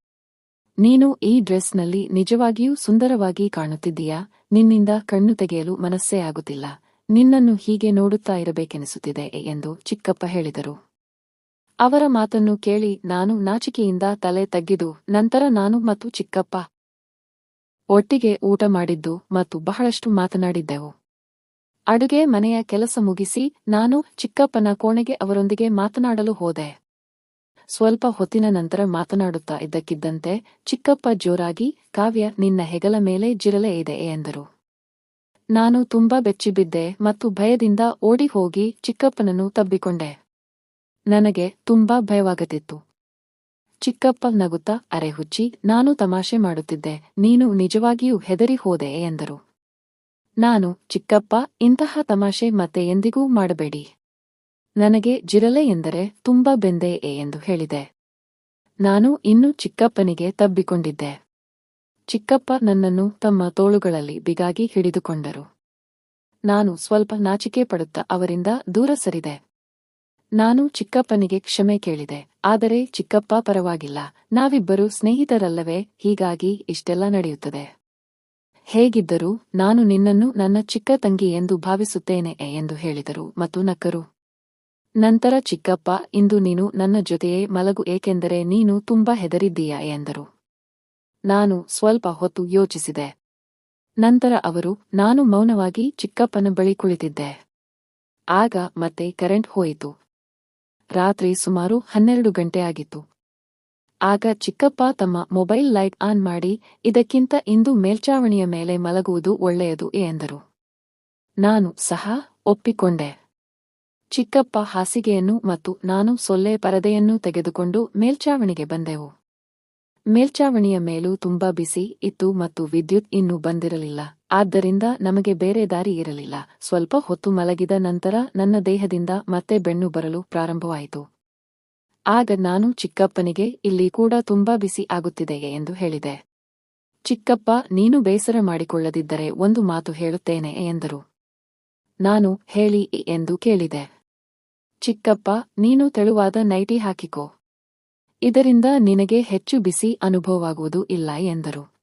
ನೀನು ಈ ಡ್ರೆಸ್ನಲ್ಲಿ ನಿಜವಾಗಿಯೂ ಸುಂದರವಾಗಿ ಕಾಣುತ್ತಿದ್ದೀಯಾ? ನಿನ್ನಿಂದ ಕಣ್ಣು ತೆಗೆಯಲು ಮನಸ್ಸೇ ಆಗುತ್ತಿಲ್ಲ. ನಿನ್ನನ್ನು ಹೀಗೆ ನೋಡುತ್ತಾ ಇರಬೇಕೆನಿಸುತ್ತಿದೆ ಎಂದು ಚಿಕ್ಕಪ್ಪ ಹೇಳಿದರು. ಅವರ ಮಾತನ್ನು ಕೇಳಿ ನಾನು ನಾಚಿಕೆಯಿಂದ ತಲೆ ತಗ್ಗಿದು, ನಂತರ ನಾನು ಮತ್ತು ಚಿಕ್ಕಪ್ಪ ಒಟ್ಟಿಗೆ ಊಟ ಮಾಡಿದ್ದು ಮತ್ತು ಬಹಳಷ್ಟು ಮಾತನಾಡಿದ್ದೆವು. ಅಡುಗೆ ಮನೆಯ ಕೆಲಸ ಮುಗಿಸಿ ನಾನು ಚಿಕ್ಕಪ್ಪನ ಕೋಣೆಗೆ ಅವರೊಂದಿಗೆ ಮಾತನಾಡಲು ಹೋದೆ. ಸ್ವಲ್ಪ ಹೊತ್ತಿನ ನಂತರ ಮಾತನಾಡುತ್ತಾ ಇದ್ದಕ್ಕಿದ್ದಂತೆ ಚಿಕ್ಕಪ್ಪ ಜೋರಾಗಿ, ಕಾವ್ಯ, ನಿನ್ನ ಹೆಗಲ ಮೇಲೆ ಜಿರಲೆ ಇದೆ, ಎಂದರು. ನಾನು ತುಂಬಾ ಬೆಚ್ಚಿಬಿದ್ದೆ ಮತ್ತು ಭಯದಿಂದ ಓಡಿ ಹೋಗಿ ಚಿಕ್ಕಪ್ಪನನ್ನು ತಬ್ಬಿಕೊಂಡೆ. ನನಗೆ ತುಂಬಾ ಭಯವಾಗುತ್ತಿತ್ತು. ಚಿಕ್ಕಪ್ಪ ನಗುತ್ತಾ, ಅರೆ ಹುಚ್ಚಿ, ನಾನು ತಮಾಷೆ ಮಾಡುತ್ತಿದ್ದೆ, ನೀನು ನಿಜವಾಗಿಯೂ ಹೆದರಿ ಹೋದೆ, ಎಂದರು. ನಾನು, ಚಿಕ್ಕಪ್ಪ, ಇಂತಹ ತಮಾಷೆ ಮತ್ತೆ ಎಂದಿಗೂ ಮಾಡಬೇಡಿ. ನನಗೆ ಜಿರಲೆ ಎಂದರೆ ತುಂಬಾ ಬೆಂದೆ ಎಂದು ಹೇಳಿದೆ. ನಾನು ಇನ್ನೂ ಚಿಕ್ಕಪ್ಪನಿಗೆ ತಬ್ಬಿಕೊಂಡಿದ್ದೆ. ಚಿಕ್ಕಪ್ಪ ನನ್ನನ್ನು ತಮ್ಮ ತೋಳುಗಳಲ್ಲಿ ಬಿಗಾಗಿ ಹಿಡಿದುಕೊಂಡರು. ನಾನು ಸ್ವಲ್ಪ ನಾಚಿಕೆ ಪಡುತ್ತಾ ಅವರಿಂದ ದೂರ ಸರಿದೆ. ನಾನು ಚಿಕ್ಕಪ್ಪನಿಗೆ ಕ್ಷಮೆ ಕೇಳಿದೆ, ಆದರೆ ಚಿಕ್ಕಪ್ಪ ಪರವಾಗಿಲ್ಲ, ನಾವಿಬ್ಬರು ಸ್ನೇಹಿತರಲ್ಲವೇ, ಹೀಗಾಗಿ ಇಷ್ಟೆಲ್ಲ ನಡೆಯುತ್ತದೆ. ಹೇಗಿದ್ದರೂ ನಾನು ನಿನ್ನನ್ನು ನನ್ನ ಚಿಕ್ಕ ತಂಗಿ ಎಂದು ಭಾವಿಸುತ್ತೇನೆ ಎಂದು ಹೇಳಿದರು ಮತ್ತು ನಕ್ಕರು. ನಂತರ, ಚಿಕ್ಕಪ್ಪ, ಇಂದು ನೀನು ನನ್ನ ಜೊತೆಯೇ ಮಲಗು, ಏಕೆಂದರೆ ನೀನು ತುಂಬಾ ಹೆದರಿದ್ದೀಯಾ ಎಂದರು. ನಾನು ಸ್ವಲ್ಪ ಹೊತ್ತು ಯೋಚಿಸಿದೆ. ನಂತರ ಅವರು, ನಾನು ಮೌನವಾಗಿ ಚಿಕ್ಕಪ್ಪನ ಬಳಿ ಕುಳಿತಿದ್ದೆ. ಆಗ ಮತ್ತೆ ಕರೆಂಟ್ ಹೋಯಿತು. ರಾತ್ರಿ ಸುಮಾರು ಹನ್ನೆರಡು ಗಂಟೆ ಆಗಿತ್ತು. ಆಗ ಚಿಕ್ಕಪ್ಪ ತಮ್ಮ ಮೊಬೈಲ್ ಲೈಟ್ ಆನ್ ಮಾಡಿ, ಇದಕ್ಕಿಂತ ಇಂದು ಮೇಲ್ಚಾವಣಿಯ ಮೇಲೆ ಮಲಗುವುದು ಒಳ್ಳೆಯದು ಎಂದರು. ನಾನು ಸಹ ಒಪ್ಪಿಕೊಂಡೆ. ಚಿಕ್ಕಪ್ಪ ಹಾಸಿಗೆಯನ್ನು ಮತ್ತು ನಾನು ಸೊಲ್ಲೆ ಪರದೆಯನ್ನು ತೆಗೆದುಕೊಂಡು ಮೇಲ್ಚಾವಣಿಗೆ ಬಂದೆವು. ಮೇಲ್ಚಾವಣಿಯ ಮೇಲೂ ತುಂಬಾ ಬಿಸಿ ಇತ್ತು ಮತ್ತು ವಿದ್ಯುತ್ ಇನ್ನೂ ಬಂದಿರಲಿಲ್ಲ. ಆದ್ದರಿಂದ ನಮಗೆ ಬೇರೆ ದಾರಿ ಇರಲಿಲ್ಲ. ಸ್ವಲ್ಪ ಹೊತ್ತು ಮಲಗಿದ ನಂತರ ನನ್ನ ದೇಹದಿಂದ ಮತ್ತೆ ಬೆಣ್ಣು ಬರಲು ಪ್ರಾರಂಭವಾಯಿತು. ಆಗ ನಾನು ಚಿಕ್ಕಪ್ಪನಿಗೆ, ಇಲ್ಲಿ ಕೂಡ ತುಂಬಾ ಬಿಸಿ ಆಗುತ್ತಿದೆಯೇ? ಎಂದು ಹೇಳಿದೆ. ಚಿಕ್ಕಪ್ಪ, ನೀನು ಬೇಸರ ಮಾಡಿಕೊಳ್ಳದಿದ್ದರೆ ಒಂದು ಮಾತು ಹೇಳುತ್ತೇನೆ, ಎಂದರು. ನಾನು, ಹೇಳಿ, ಎಂದು ಕೇಳಿದೆ. ಚಿಕ್ಕಪ್ಪ, ನೀನು ತೆಳುವಾದ ನೈಟಿ ಹಾಕಿಕೋ. ಇದರಿಂದ ನಿನಗೆ ಹೆಚ್ಚು ಬಿಸಿ ಅನುಭವವಾಗುವುದು ಇಲ್ಲ, ಎಂದರು.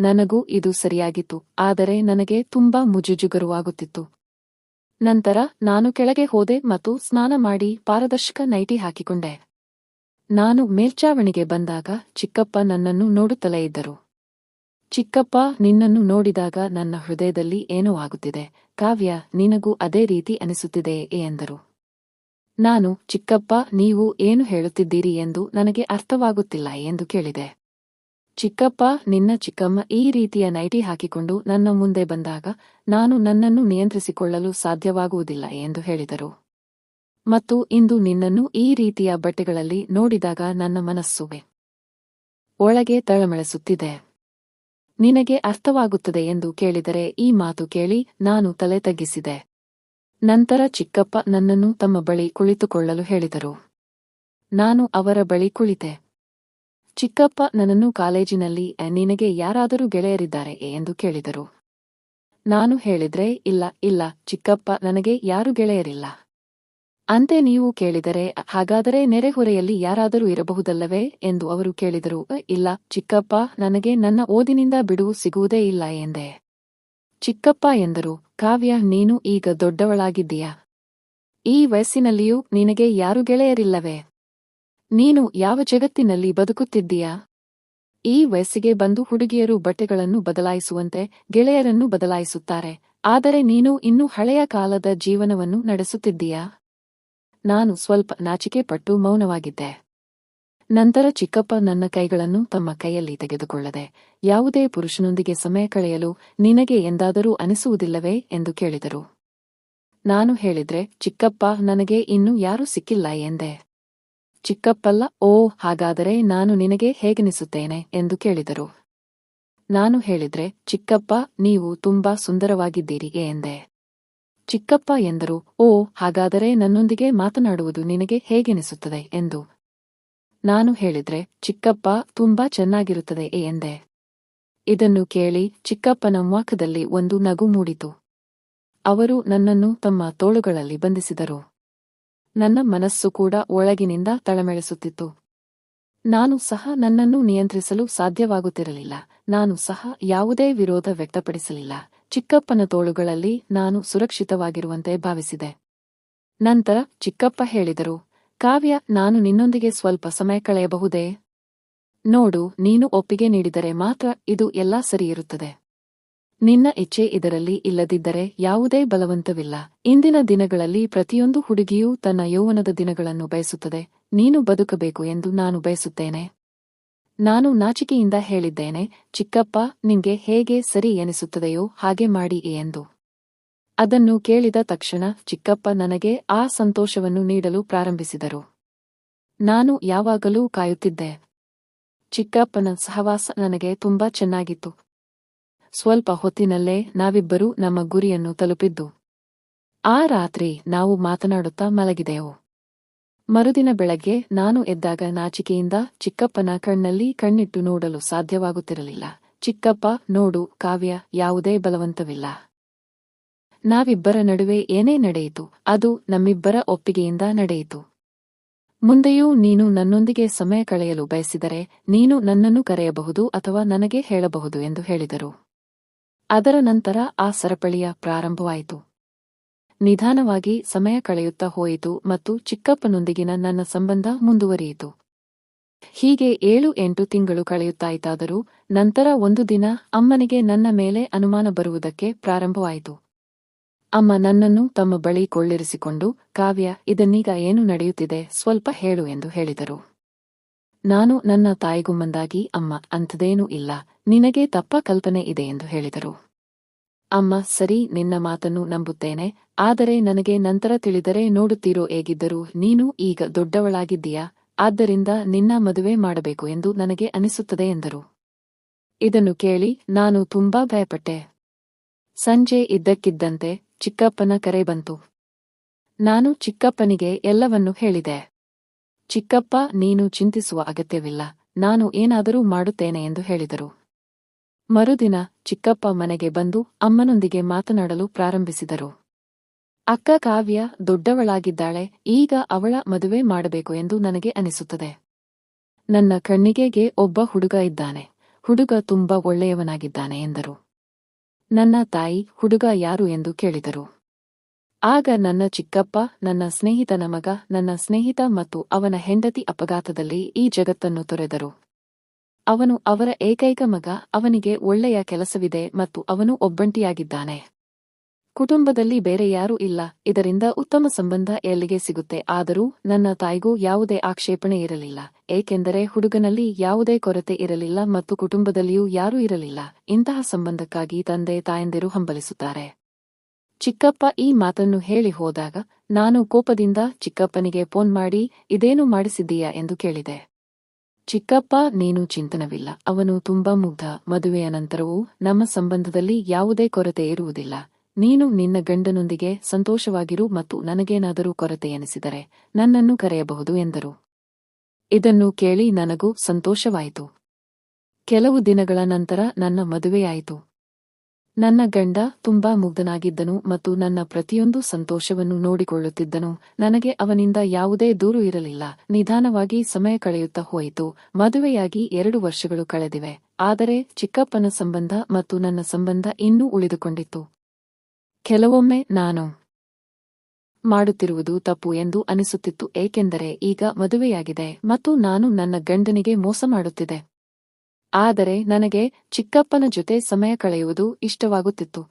ನನಗೂ ಇದು ಸರಿಯಾಗಿತ್ತು, ಆದರೆ ನನಗೆ ತುಂಬಾ ಮುಜುಜುಗರುವಾಗುತ್ತಿತ್ತು. ನಂತರ ನಾನು ಕೆಳಗೆ ಹೋದೆ ಮತ್ತು ಸ್ನಾನ ಮಾಡಿ ಪಾರದರ್ಶಕ ನೈಟಿ ಹಾಕಿಕೊಂಡೆ. ನಾನು ಮೇಲ್ಚಾವಣಿಗೆ ಬಂದಾಗ ಚಿಕ್ಕಪ್ಪ ನನ್ನನ್ನು ನೋಡುತ್ತಲೇ ಇದ್ದರು. ಚಿಕ್ಕಪ್ಪ ನಿನ್ನನ್ನು ನೋಡಿದಾಗ ನನ್ನ ಹೃದಯದಲ್ಲಿ ಏನೋ ಆಗುತ್ತಿದೆ. ಕಾವ್ಯ, ನಿನಗೂ ಅದೇ ರೀತಿ ಅನಿಸುತ್ತಿದೆಯೇ ಎಂದರು. ನಾನು, ಚಿಕ್ಕಪ್ಪ, ನೀವು ಏನು ಹೇಳುತ್ತಿದ್ದೀರಿ ಎಂದು ನನಗೆ ಅರ್ಥವಾಗುತ್ತಿಲ್ಲ ಎಂದು ಕೇಳಿದೆ. ಚಿಕ್ಕಪ್ಪ, ನಿನ್ನ ಚಿಕ್ಕಮ್ಮ ಈ ರೀತಿಯ ನೈಟಿ ಹಾಕಿಕೊಂಡು ನನ್ನ ಮುಂದೆ ಬಂದಾಗ ನಾನು ನನ್ನನ್ನು ನಿಯಂತ್ರಿಸಿಕೊಳ್ಳಲು ಸಾಧ್ಯವಾಗುವುದಿಲ್ಲ ಎಂದು ಹೇಳಿದರು. ಮತ್ತು ಇಂದು ನಿನ್ನನ್ನು ಈ ರೀತಿಯ ಬಟ್ಟೆಗಳಲ್ಲಿ ನೋಡಿದಾಗ ನನ್ನ ಮನಸ್ಸುವೆ ಒಳಗೆ ತಳಮಳಿಸುತ್ತಿದೆ. ನಿನಗೆ ಅರ್ಥವಾಗುತ್ತದೆ ಎಂದು ಕೇಳಿದರೆ ಈ ಮಾತು ಕೇಳಿ ನಾನು ತಲೆ ತಗ್ಗಿಸಿದೆ. ನಂತರ ಚಿಕ್ಕಪ್ಪ ನನ್ನನ್ನು ತಮ್ಮ ಬಳಿ ಕುಳಿತುಕೊಳ್ಳಲು ಹೇಳಿದರು. ನಾನು ಅವರ ಬಳಿ ಕುಳಿತೆ. ಚಿಕ್ಕಪ್ಪ ನನ್ನನ್ನು ಕಾಲೇಜಿನಲ್ಲಿ ನಿನಗೆ ಯಾರಾದರೂ ಗೆಳೆಯರಿದ್ದಾರೆ ಎಂದು ಕೇಳಿದರು. ನಾನು ಹೇಳಿದ್ರೆ, ಇಲ್ಲ ಇಲ್ಲ, ಚಿಕ್ಕಪ್ಪ, ನನಗೆ ಯಾರು ಗೆಳೆಯರಿಲ್ಲ. ಅಂತೆ ನೀವು ಕೇಳಿದರೆ, ಹಾಗಾದರೆ ನೆರೆಹೊರೆಯಲ್ಲಿ ಯಾರಾದರೂ ಇರಬಹುದಲ್ಲವೇ? ಎಂದು ಅವರು ಕೇಳಿದರು. ಇಲ್ಲ, ಚಿಕ್ಕಪ್ಪ, ನನಗೆ ನನ್ನ ಓದಿನಿಂದ ಬಿಡುವು ಸಿಗುವುದೇ ಇಲ್ಲ, ಎಂದೆ. ಚಿಕ್ಕಪ್ಪ ಎಂದರು. ಕಾವ್ಯ, ನೀನು ಈಗ ದೊಡ್ಡವಳಾಗಿದ್ದೀಯಾ? ಈ ವಯಸ್ಸಿನಲ್ಲಿಯೂ ನಿನಗೆ ಯಾರು ಗೆಳೆಯರಿಲ್ಲವೇ? ನೀನು ಯಾವ ಜಗತ್ತಿನಲ್ಲಿ ಬದುಕುತ್ತಿದ್ದೀಯಾ? ಈ ವಯಸ್ಸಿಗೆ ಬಂದು ಹುಡುಗಿಯರು ಬಟ್ಟೆಗಳನ್ನು ಬದಲಾಯಿಸುವಂತೆ ಗೆಳೆಯರನ್ನು ಬದಲಾಯಿಸುತ್ತಾರೆ. ಆದರೆ ನೀನು ಇನ್ನೂ ಹಳೆಯ ಕಾಲದ ಜೀವನವನ್ನು ನಡೆಸುತ್ತಿದ್ದೀಯಾ? ನಾನು ಸ್ವಲ್ಪ ನಾಚಿಕೆ ಪಟ್ಟು ಮೌನವಾಗಿದ್ದೆ. ನಂತರ ಚಿಕ್ಕಪ್ಪ ನನ್ನ ಕೈಗಳನ್ನು ತಮ್ಮ ಕೈಯಲ್ಲಿ ತೆಗೆದುಕೊಳ್ಳದೆ, ಯಾವುದೇ ಪುರುಷನೊಂದಿಗೆ ಸಮಯ ಕಳೆಯಲು ನಿನಗೆ ಎಂದಾದರೂ ಅನಿಸುವುದಿಲ್ಲವೇ ಎಂದು ಕೇಳಿದರು. ನಾನು ಹೇಳಿದ್ರೆ, ಚಿಕ್ಕಪ್ಪ, ನನಗೆ ಇನ್ನೂ ಯಾರೂ ಸಿಕ್ಕಿಲ್ಲ ಎಂದೆ. ಚಿಕ್ಕಪ್ಪಲ್ಲ, ಓ, ಹಾಗಾದರೆ ನಾನು ನಿನಗೆ ಹೇಗೆನಿಸುತ್ತೇನೆ? ಎಂದು ಕೇಳಿದರು. ನಾನು ಹೇಳಿದ್ರೆ, ಚಿಕ್ಕಪ್ಪ, ನೀವು ತುಂಬಾ ಸುಂದರವಾಗಿದ್ದೀರಿ ಎಂದೆ. ಚಿಕ್ಕಪ್ಪ ಎಂದರು, ಓ, ಹಾಗಾದರೆ ನನ್ನೊಂದಿಗೆ ಮಾತನಾಡುವುದು ನಿನಗೆ ಹೇಗೆನಿಸುತ್ತದೆ? ಎಂದು. ನಾನು ಹೇಳಿದ್ರೆ, ಚಿಕ್ಕಪ್ಪ ತುಂಬಾ ಚೆನ್ನಾಗಿರುತ್ತದೆ ಎಂದೆ. ಇದನ್ನು ಕೇಳಿ ಚಿಕ್ಕಪ್ಪನ ಮುಖದಲ್ಲಿ ಒಂದು ನಗು ಮೂಡಿತು. ಅವರು ನನ್ನನ್ನು ತಮ್ಮ ತೋಳುಗಳಲ್ಲಿ ಬಂಧಿಸಿದರು. ನನ್ನ ಮನಸ್ಸು ಕೂಡ ಒಳಗಿನಿಂದ ತಳಮೆಳಿಸುತ್ತಿತ್ತು ನಾನು ಸಹ ನನ್ನನ್ನು ನಿಯಂತ್ರಿಸಲು ಸಾಧ್ಯವಾಗುತ್ತಿರಲಿಲ್ಲ. ನಾನು ಸಹ ಯಾವುದೇ ವಿರೋಧ ವ್ಯಕ್ತಪಡಿಸಲಿಲ್ಲ. ಚಿಕ್ಕಪ್ಪನ ತೋಳುಗಳಲ್ಲಿ ನಾನು ಸುರಕ್ಷಿತವಾಗಿರುವಂತೆ ಭಾವಿಸಿದೆ. ನಂತರ ಚಿಕ್ಕಪ್ಪ ಹೇಳಿದರು, ಕಾವ್ಯ, ನಾನು ನಿನ್ನೊಂದಿಗೆ ಸ್ವಲ್ಪ ಸಮಯ ಕಳೆಯಬಹುದೇ? ನೋಡು, ನೀನು ಒಪ್ಪಿಗೆ ನೀಡಿದರೆ ಮಾತ್ರ ಇದು ಎಲ್ಲಾ ಸರಿಯಿರುತ್ತದೆ. ನಿನ್ನ ಇಚ್ಛೆ ಇದರಲ್ಲಿ ಇಲ್ಲದಿದ್ದರೆ ಯಾವುದೇ ಬಲವಂತವಿಲ್ಲ. ಇಂದಿನ ದಿನಗಳಲ್ಲಿ ಪ್ರತಿಯೊಂದು ಹುಡುಗಿಯೂ ತನ್ನ ಯೌವನದ ದಿನಗಳನ್ನು ಬಯಸುತ್ತದೆ. ನೀನು ಬದುಕಬೇಕು ಎಂದು ನಾನು ಬಯಸುತ್ತೇನೆ. ನಾನು ನಾಚಿಕೆಯಿಂದ ಹೇಳಿದ್ದೇನೆ, ಚಿಕ್ಕಪ್ಪ, ನಿಂಗೆ ಹೇಗೆ ಸರಿ ಎನಿಸುತ್ತದೆಯೋ ಹಾಗೆ ಮಾಡಿ ಎಂದು. ಅದನ್ನು ಕೇಳಿದ ತಕ್ಷಣ ಚಿಕ್ಕಪ್ಪ ನನಗೆ ಆ ಸಂತೋಷವನ್ನು ನೀಡಲು ಪ್ರಾರಂಭಿಸಿದರು. ನಾನು ಯಾವಾಗಲೂ ಕಾಯುತ್ತಿದ್ದೆ. ಚಿಕ್ಕಪ್ಪನ ಸಹವಾಸ ನನಗೆ ತುಂಬಾ ಚೆನ್ನಾಗಿತ್ತು. ಸ್ವಲ್ಪ ಹೊತ್ತಿನಲ್ಲೇ ನಾವಿಬ್ಬರೂ ನಮ್ಮ ಗುರಿಯನ್ನು ತಲುಪಿದ್ದು. ಆ ರಾತ್ರಿ ನಾವು ಮಾತನಾಡುತ್ತಾ ಮಲಗಿದೆವು. ಮರುದಿನ ಬೆಳಗ್ಗೆ ನಾನು ಎದ್ದಾಗ ನಾಚಿಕೆಯಿಂದ ಚಿಕ್ಕಪ್ಪನ ಕಣ್ಣಲ್ಲಿ ಕಣ್ಣಿಟ್ಟು ನೋಡಲು ಸಾಧ್ಯವಾಗುತ್ತಿರಲಿಲ್ಲ. ಚಿಕ್ಕಪ್ಪ, ನೋಡು, ಕಾವ್ಯ, ಯಾವುದೇ ಬಲವಂತವಿಲ್ಲ. ನಾವಿಬ್ಬರ ನಡುವೆ ಏನೇ ನಡೆಯಿತು, ಅದು ನಮ್ಮಿಬ್ಬರ ಒಪ್ಪಿಗೆಯಿಂದ ನಡೆಯಿತು. ಮುಂದೆಯೂ ನೀನು ನನ್ನೊಂದಿಗೆ ಸಮಯ ಕಳೆಯಲು ಬಯಸಿದರೆ ನೀನು ನನ್ನನ್ನು ಕರೆಯಬಹುದು ಅಥವಾ ನನಗೆ ಹೇಳಬಹುದು ಎಂದು ಹೇಳಿದರು. ಅದರ ನಂತರ ಆ ಸರಪಳಿಯ ಪ್ರಾರಂಭವಾಯಿತು. ನಿಧಾನವಾಗಿ ಸಮಯ ಕಳೆಯುತ್ತಾ ಹೋಯಿತು ಮತ್ತು ಚಿಕ್ಕಪ್ಪನೊಂದಿಗಿನ ನನ್ನ ಸಂಬಂಧ ಮುಂದುವರಿಯಿತು. ಹೀಗೆ ಏಳು ಎಂಟು ತಿಂಗಳು ಕಳೆಯುತ್ತಾಯಿತಾದರೂ ನಂತರ ಒಂದು ದಿನ ಅಮ್ಮನಿಗೆ ನನ್ನ ಮೇಲೆ ಅನುಮಾನ ಬರುವುದಕ್ಕೆ ಪ್ರಾರಂಭವಾಯಿತು. ಅಮ್ಮ ನನ್ನನ್ನು ತಮ್ಮ ಬಳಿ ಕೊಳ್ಳಿರಿಸಿಕೊಂಡು, ಕಾವ್ಯ, ಇದನ್ನೀಗ ಏನು ನಡೆಯುತ್ತಿದೆ? ಸ್ವಲ್ಪ ಹೇಳು ಎಂದು ಹೇಳಿದರು. ನಾನು ನನ್ನ ತಾಯಿಗುಮ್ಮಂದಾಗಿ ಮಂದಾಗಿ ಅಮ್ಮ ಅಂಥದೇನೂ ಇಲ್ಲ. ನಿನಗೆ ತಪ್ಪ ಕಲ್ಪನೆ ಇದೆ ಎಂದು ಹೇಳಿದರು. ಅಮ್ಮ, ಸರಿ, ನಿನ್ನ ಮಾತನ್ನು ನಂಬುತ್ತೇನೆ. ಆದರೆ ನನಗೆ ನಂತರ ತಿಳಿದರೆ ನೋಡುತ್ತೀರೋ ಹೇಗಿದ್ದರೂ ನೀನು ಈಗ ದೊಡ್ಡವಳಾಗಿದ್ದೀಯಾ? ಆದ್ದರಿಂದ ನಿನ್ನ ಮದುವೆ ಮಾಡಬೇಕು ಎಂದು ನನಗೆ ಅನಿಸುತ್ತದೆ ಎಂದರು. ಇದನ್ನು ಕೇಳಿ ನಾನು ತುಂಬಾ ಭಯಪಟ್ಟೆ. ಸಂಜೆ ಇದ್ದಕ್ಕಿದ್ದಂತೆ ಚಿಕ್ಕಪ್ಪನ ಕರೆ ಬಂತು. ನಾನು ಚಿಕ್ಕಪ್ಪನಿಗೆ ಎಲ್ಲವನ್ನೂ ಹೇಳಿದೆ. ಚಿಕ್ಕಪ್ಪ, ನೀನು ಚಿಂತಿಸುವ ಅಗತ್ಯವಿಲ್ಲ. ನಾನು ಏನಾದರೂ ಮಾಡುತ್ತೇನೆ ಎಂದು ಹೇಳಿದರು. ಮರುದಿನ ಚಿಕ್ಕಪ್ಪ ಮನೆಗೆ ಬಂದು ಅಮ್ಮನೊಂದಿಗೆ ಮಾತನಾಡಲು ಪ್ರಾರಂಭಿಸಿದರು. ಅಕ್ಕ ಕಾವ್ಯ ದೊಡ್ಡವಳಾಗಿದ್ದಾಳೆ, ಈಗ ಅವಳ ಮದುವೆ ಮಾಡಬೇಕು ಎಂದು ನನಗೆ ಅನಿಸುತ್ತದೆ. ನನ್ನ ಕಣ್ಣಿಗೆಗೆ ಒಬ್ಬ ಹುಡುಗ ಇದ್ದಾನೆ. ಹುಡುಗ ತುಂಬಾ ಒಳ್ಳೆಯವನಾಗಿದ್ದಾನೆ ಎಂದರು. ನನ್ನ ತಾಯಿ ಹುಡುಗ ಯಾರು ಎಂದು ಕೇಳಿದರು. ಆಗ ನನ್ನ ಚಿಕ್ಕಪ್ಪ, ನನ್ನ ಸ್ನೇಹಿತನ ಮಗ, ನನ್ನ ಸ್ನೇಹಿತ ಮತ್ತು ಅವನ ಹೆಂಡತಿ ಅಪಘಾತದಲ್ಲಿ ಈ ಜಗತ್ತನ್ನು ತೊರೆದರು. ಅವನು ಅವರ ಏಕೈಕ ಮಗ, ಅವನಿಗೆ ಒಳ್ಳೆಯ ಕೆಲಸವಿದೆ ಮತ್ತು ಅವನು ಒಬ್ಬಂಟಿಯಾಗಿದ್ದಾನೆ. ಕುಟುಂಬದಲ್ಲಿ ಬೇರೆ ಯಾರೂ ಇಲ್ಲ, ಇದರಿಂದ ಉತ್ತಮ ಸಂಬಂಧ ಎಲ್ಲಿಗೆ ಸಿಗುತ್ತೆ? ಆದರೂ ನನ್ನ ತಾಯಿಗೂ ಯಾವುದೇ ಆಕ್ಷೇಪಣೆ ಇರಲಿಲ್ಲ, ಏಕೆಂದರೆ ಹುಡುಗನಲ್ಲಿ ಯಾವುದೇ ಕೊರತೆ ಇರಲಿಲ್ಲ ಮತ್ತು ಕುಟುಂಬದಲ್ಲಿಯೂ ಯಾರೂ ಇರಲಿಲ್ಲ. ಇಂತಹ ಸಂಬಂಧಕ್ಕಾಗಿ ತಂದೆ ತಾಯಂದಿರು ಹಂಬಲಿಸುತ್ತಾರೆ. ಚಿಕ್ಕಪ್ಪ ಈ ಮಾತನ್ನು ಹೇಳಿ ಹೋದಾಗ, ನಾನು ಕೋಪದಿಂದ ಚಿಕ್ಕಪ್ಪನಿಗೆ ಫೋನ್ ಮಾಡಿ, ಇದೇನು ಮಾಡಿಸಿದ್ದೀಯಾ? ಎಂದು ಕೇಳಿದೆ. ಚಿಕ್ಕಪ್ಪ, ನೀನು ಚಿಂತನವಿಲ್ಲ. ಅವನು ತುಂಬಾ ಮುಗ್ಧ. ಮದುವೆಯ ನಂತರವೂ ನಮ್ಮ ಸಂಬಂಧದಲ್ಲಿ ಯಾವುದೇ ಕೊರತೆ ಇರುವುದಿಲ್ಲ. ನೀನು ನಿನ್ನ ಗಂಡನೊಂದಿಗೆ ಸಂತೋಷವಾಗಿರು ಮತ್ತು ನನಗೇನಾದರೂ ಕೊರತೆ ಎನಿಸಿದರೆ ನನ್ನನ್ನು ಕರೆಯಬಹುದು, ಎಂದರು. ಇದನ್ನು ಕೇಳಿ ನನಗೂ ಸಂತೋಷವಾಯಿತು. ಕೆಲವು ದಿನಗಳ ನಂತರ ನನ್ನ ಮದುವೆಯಾಯಿತು. ನನ್ನ ಗಂಡ ತುಂಬಾ ಮುಗ್ಧನಾಗಿದ್ದನು ಮತ್ತು ನನ್ನ ಪ್ರತಿಯೊಂದು ಸಂತೋಷವನ್ನು ನೋಡಿಕೊಳ್ಳುತ್ತಿದ್ದನು. ನನಗೆ ಅವನಿಂದ ಯಾವುದೇ ದೂರು ಇರಲಿಲ್ಲ. ನಿಧಾನವಾಗಿ ಸಮಯ ಕಳೆಯುತ್ತಾ ಹೋಯಿತು. ಮದುವೆಯಾಗಿ ಎರಡು ವರ್ಷಗಳು ಕಳೆದಿವೆ. ಆದರೆ ಚಿಕ್ಕಪ್ಪನ ಸಂಬಂಧ ಮತ್ತು ನನ್ನ ಸಂಬಂಧ ಇನ್ನೂ ಉಳಿದುಕೊಂಡಿತ್ತು. ಕೆಲವೊಮ್ಮೆ ನಾನು ಮಾಡುತ್ತಿರುವುದು ತಪ್ಪು ಎಂದು ಅನಿಸುತ್ತಿತ್ತು. ಏಕೆಂದರೆ ಈಗ ಮದುವೆಯಾಗಿದೆ ಮತ್ತು ನಾನು ನನ್ನ ಗಂಡನಿಗೆ ಮೋಸ ಮಾಡುತ್ತಿದೆ ಆದರೆ ನನಗೆ ಚಿಕ್ಕಪ್ಪನ ಜೊತೆ ಸಮಯ ಕಳೆಯುವುದು ಇಷ್ಟವಾಗುತ್ತಿತ್ತು.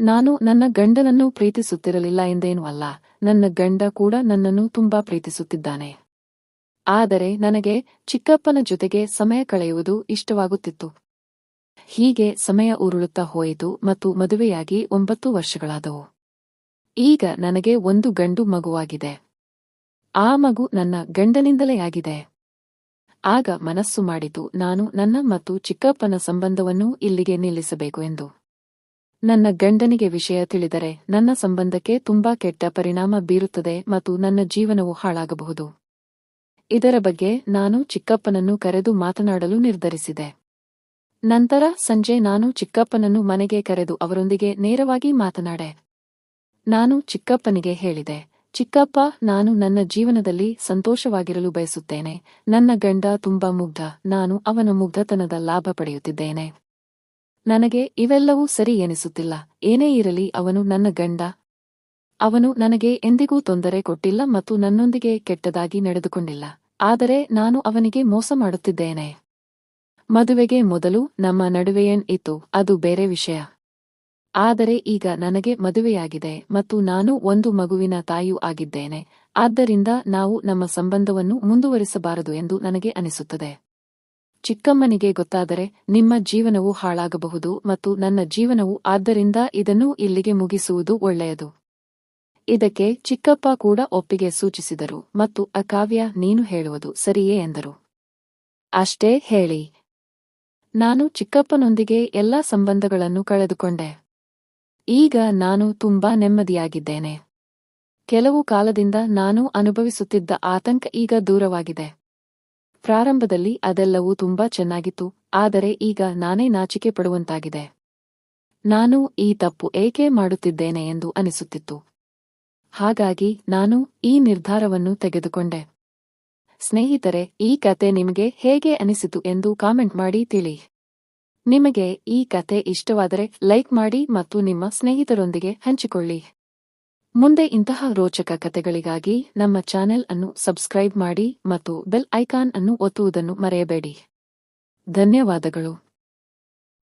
ನಾನು ನನ್ನ ಗಂಡನನ್ನು ಪ್ರೀತಿಸುತ್ತಿರಲಿಲ್ಲ ಎಂದೇನೂ ಅಲ್ಲ. ನನ್ನ ಗಂಡ ಕೂಡ ನನ್ನನ್ನು ತುಂಬಾ ಪ್ರೀತಿಸುತ್ತಿದ್ದಾನೆ. ಆದರೆ ನನಗೆ ಚಿಕ್ಕಪ್ಪನ ಜೊತೆಗೆ ಸಮಯ ಕಳೆಯುವುದು ಇಷ್ಟವಾಗುತ್ತಿತ್ತು. ಹೀಗೆ ಸಮಯ ಉರುಳುತ್ತಾ ಹೋಯಿತು ಮತ್ತು ಮದುವೆಯಾಗಿ ಒಂಬತ್ತು ವರ್ಷಗಳಾದವು. ಈಗ ನನಗೆ ಒಂದು ಗಂಡು ಮಗುವಾಗಿದೆ. ಆ ಮಗು ನನ್ನ ಗಂಡನಿಂದಲೇ ಆಗಿದೆ. ಆಗ ಮನಸ್ಸು ಮಾಡಿತು, ನಾನು ನನ್ನ ಮತ್ತು ಚಿಕ್ಕಪ್ಪನ ಸಂಬಂಧವನ್ನು ಇಲ್ಲಿಗೆ ನಿಲ್ಲಿಸಬೇಕು ಎಂದು. ನನ್ನ ಗಂಡನಿಗೆ ವಿಷಯ ತಿಳಿದರೆ ನನ್ನ ಸಂಬಂಧಕ್ಕೆ ತುಂಬಾ ಕೆಟ್ಟ ಪರಿಣಾಮ ಬೀರುತ್ತದೆ ಮತ್ತು ನನ್ನ ಜೀವನವು ಹಾಳಾಗಬಹುದು. ಇದರ ಬಗ್ಗೆ ನಾನು ಚಿಕ್ಕಪ್ಪನನ್ನು ಕರೆದು ಮಾತನಾಡಲು ನಿರ್ಧರಿಸಿದೆ. ನಂತರ ಸಂಜೆ ನಾನು ಚಿಕ್ಕಪ್ಪನನ್ನು ಮನೆಗೆ ಕರೆದು ಅವರೊಂದಿಗೆ ನೇರವಾಗಿ ಮಾತನಾಡೆ. ನಾನು ಚಿಕ್ಕಪ್ಪನಿಗೆ ಹೇಳಿದೆ ಚಿಕ್ಕಪ್ಪ, ನಾನು ನನ್ನ ಜೀವನದಲ್ಲಿ ಸಂತೋಷವಾಗಿರಲು ಬಯಸುತ್ತೇನೆ. ನನ್ನ ಗಂಡ ತುಂಬಾ ಮುಗ್ಧ. ನಾನು ಅವನ ಮುಗ್ಧತನದ ಲಾಭ ಪಡೆಯುತ್ತಿದ್ದೇನೆ. ನನಗೆ ಇವೆಲ್ಲವೂ ಸರಿ ಎನಿಸುತ್ತಿಲ್ಲ. ಏನೇ ಇರಲಿ, ಅವನು ನನ್ನ ಗಂಡ. ಅವನು ನನಗೆ ಎಂದಿಗೂ ತೊಂದರೆ ಕೊಟ್ಟಿಲ್ಲ ಮತ್ತು ನನ್ನೊಂದಿಗೆ ಕೆಟ್ಟದಾಗಿ ನಡೆದುಕೊಂಡಿಲ್ಲ. ಆದರೆ ನಾನು ಅವನಿಗೆ ಮೋಸ ಮಾಡುತ್ತಿದ್ದೇನೆ. ಮದುವೆಗೆ ಮೊದಲು ನಮ್ಮ ನಡುವೆಯೇನ್ ಇತ್ತು. ಅದು ಬೇರೆ ವಿಷಯ. ಆದರೆ ಈಗ ನನಗೆ ಮದುವೆಯಾಗಿದೆ ಮತ್ತು ನಾನು ಒಂದು ಮಗುವಿನ ತಾಯಿಯೂ ಆಗಿದ್ದೇನೆ. ಆದ್ದರಿಂದ ನಾವು ನಮ್ಮ ಸಂಬಂಧವನ್ನು ಮುಂದುವರಿಸಬಾರದು ಎಂದು ನನಗೆ ಅನಿಸುತ್ತದೆ. ಚಿಕ್ಕಮ್ಮನಿಗೆ ಗೊತ್ತಾದರೆ ನಿಮ್ಮ ಜೀವನವು ಹಾಳಾಗಬಹುದು ಮತ್ತು ನನ್ನ ಜೀವನವು ಆದ್ದರಿಂದ ಇದನ್ನು ಇಲ್ಲಿಗೆ ಮುಗಿಸುವುದು ಒಳ್ಳೆಯದು. ಇದಕ್ಕೆ ಚಿಕ್ಕಪ್ಪ ಕೂಡ ಒಪ್ಪಿಗೆ ಸೂಚಿಸಿದರು ಮತ್ತು ಅಕಾವ್ಯ, ನೀನು ಹೇಳುವುದು ಸರಿಯೇ ಎಂದರು. ಅಷ್ಟೇ ಹೇಳಿ. ನಾನು ಚಿಕ್ಕಪ್ಪನೊಂದಿಗೆ ಎಲ್ಲಾ ಸಂಬಂಧಗಳನ್ನು ಕಳೆದುಕೊಂಡೆ. ಈಗ ನಾನು ತುಂಬಾ ನೆಮ್ಮದಿಯಾಗಿದ್ದೇನೆ. ಕೆಲವು ಕಾಲದಿಂದ ನಾನು ಅನುಭವಿಸುತ್ತಿದ್ದ ಆತಂಕ ಈಗ ದೂರವಾಗಿದೆ. ಪ್ರಾರಂಭದಲ್ಲಿ ಅದೆಲ್ಲವೂ ತುಂಬಾ ಚೆನ್ನಾಗಿತ್ತು, ಆದರೆ ಈಗ ನಾನೇ ನಾಚಿಕೆ ಪಡುವಂತಾಗಿದೆ. ನಾನು ಈ ತಪ್ಪು ಏಕೆ ಮಾಡುತ್ತಿದ್ದೇನೆ ಎಂದು ಅನಿಸುತ್ತಿತ್ತು. ಹಾಗಾಗಿ ನಾನು ಈ ನಿರ್ಧಾರವನ್ನು ತೆಗೆದುಕೊಂಡೆ. ಸ್ನೇಹಿತರೆ, ಈ ಕತೆ ನಿಮಗೆ ಹೇಗೆ ಅನಿಸಿತು ಎಂದು ಕಾಮೆಂಟ್ ಮಾಡಿ ತಿಳಿ. ನಿಮಗೆ ಈ ಕತೆ ಇಷ್ಟವಾದರೆ ಲೈಕ್ ಮಾಡಿ ಮತ್ತು ನಿಮ್ಮ ಸ್ನೇಹಿತರೊಂದಿಗೆ ಹಂಚಿಕೊಳ್ಳಿ. ಮುಂದೆ ಇಂತಹ ರೋಚಕ ಕತೆಗಳಿಗಾಗಿ ನಮ್ಮ ಚಾನೆಲ್ ಅನ್ನು ಸಬ್ಸ್ಕ್ರೈಬ್ ಮಾಡಿ ಮತ್ತು ಬೆಲ್ ಐಕಾನ್ ಅನ್ನು ಒತ್ತುವುದನ್ನು ಮರೆಯಬೇಡಿ. ಧನ್ಯವಾದಗಳು.